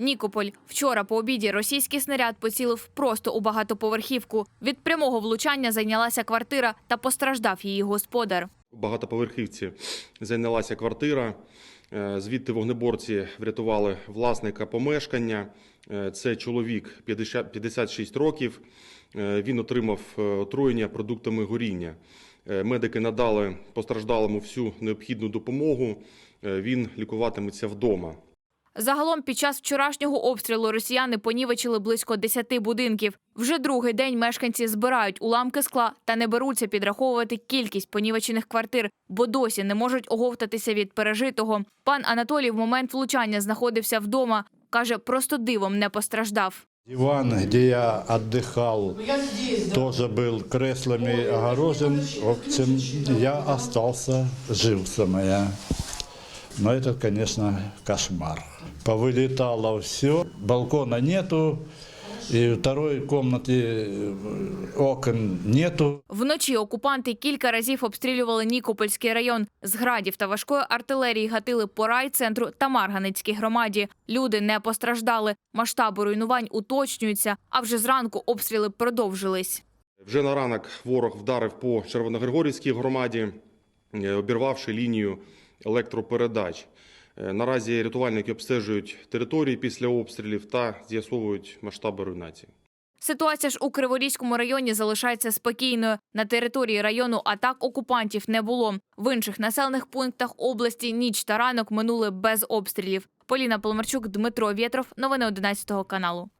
Нікополь. Вчора по обіді російський снаряд поцілив просто у багатоповерхівку. Від прямого влучання зайнялася квартира та постраждав її господар. Багатоповерхівці зайнялася квартира. Е, Звідти вогнеборці врятували власника помешкання. Е, Це чоловік 50 56 років. Е, Він отримав отруєння продуктами горіння. Медики надали постраждалому всю необхідну допомогу. Він лікуватиметься вдома. Загалом під час вчорашнього обстрілу росіяни понівечили близько 10 будинків. Вже другий день мешканці збирають уламки скла та не беруться підраховувати кількість понівечених квартир, бо досі не можуть оговтатися від пережитого. Пан Анатолій в момент влучання знаходився вдома. каже, просто дивом не постраждав. Диван, где я отдыхал, тоже был креслами огорожен. Я остался жив самая. Но это, конечно, кошмар. Повылетало все, балкона нету, и второй комнаты э, окон нету. Вночі окупанти кілька разів обстрілювали Нікопольський район. З градів та важкої артилерії гатили по райцентру та Марганецькій громаді. Люди не постраждали. Масштаби руйнувань уточнюються, а вже зранку обстріли продовжились. Вже на ранок ворог вдарив по Червоногригорівській громаді, е, обірвавши лінію електропередач. Е, Наразі рятувальники обстежують території після обстрілів та з'ясовують масштаби руйнації. Ситуація ж у Криворізькому районі залишається спокійною. На території району атак окупантів не було. В інших населених пунктах області ніч та ранок минули без обстрілів. Поліна Полмарчук, Дмитро Вєтров. Новини 11 каналу.